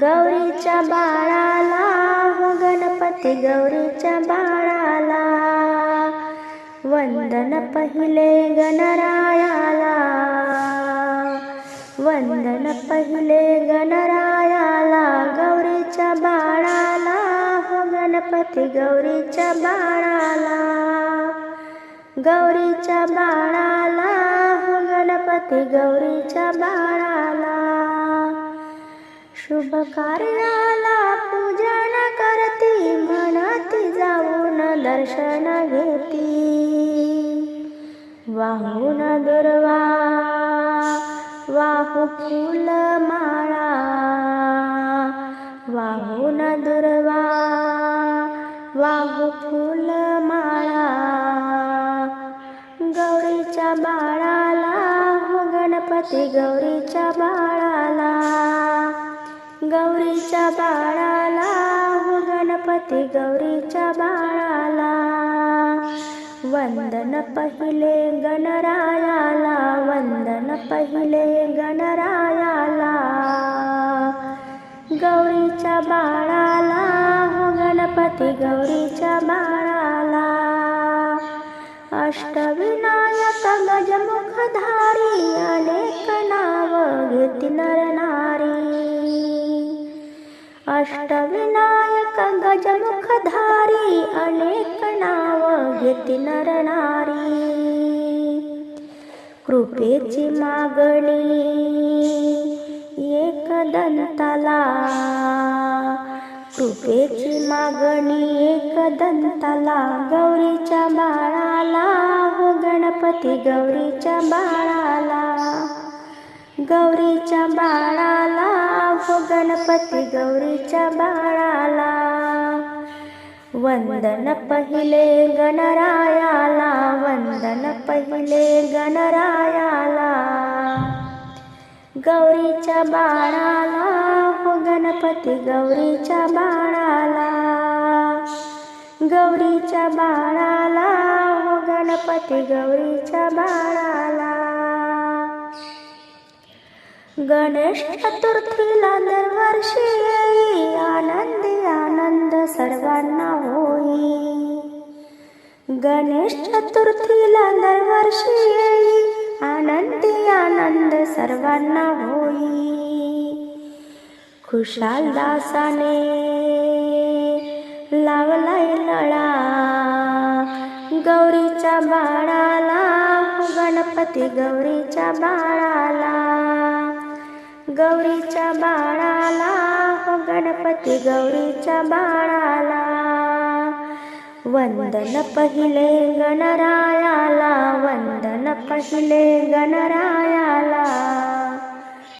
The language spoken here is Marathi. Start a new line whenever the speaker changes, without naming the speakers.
गौरीच्या बाळाला हो गणपती गौरीच्या बाळाला. वंदन पहिले गणरायाला. वंदन पहिले गणरायाला गौरीच्या बाळाला हो गणपती गौरीच्या बाळाला. गौरीच्या बाळाला हो गणपती गौरीच्या बाळाला. शुभ कार्याला पूजन करती म्हणती जाऊन दर्शन घेती. वाहून दुर्वा वाहू फुल माळा. वाहून दुर्वा वाहू फुल माळा. गौरीच्या बाळाला हो गणपती गौरीच्या बाळाला गौरीच्या बाळाला हो गणपती गौरीच्या बाळाला. वंदन पहिले गणरायाला वंदन पहिले गणरायाला. गौरीच्या बाळाला हो गणपती गौरीच्या बाळाला. अष्टविनायक गजमुखधारी अनेक नाव घेती नर नारी. अष्टविनायक गजमुखधारी अनेक नाव घेती नरणारी कृपेची मागणी एक दंताला. कृपेची मागणी एक दंताला. गौरीच्या बाळाला हो गणपती गौरीच्या बाळाला. गौरीच्या बाळाला हो गणपती गौरीच्या बाळाला. वंदन पहिले गणरायाला वंदन पहिले गणरायाला. गौरीच्या बाळाला हो गणपती गौरीच्या बाळाला. गौरीच्या बाळाला हो गणपती गौरीच्या बाळाला. गणेश चतुर्थीला दरवर्षी येई. आनंदी आनंद सर्वांना होई. गणेश चतुर्थीला दरवर्षी येई. आनंदी आनंद सर्वांना होई. खुशाल दासाने लावलाय लळा. गौरीच्या बाळाला गणपती गौरीच्या बाळाला. गौरीच्या बाळाला हो गणपती गौरीच्या बाळाला. वंदन पहिले गणरायाला वंदन पहिले गणरायाला.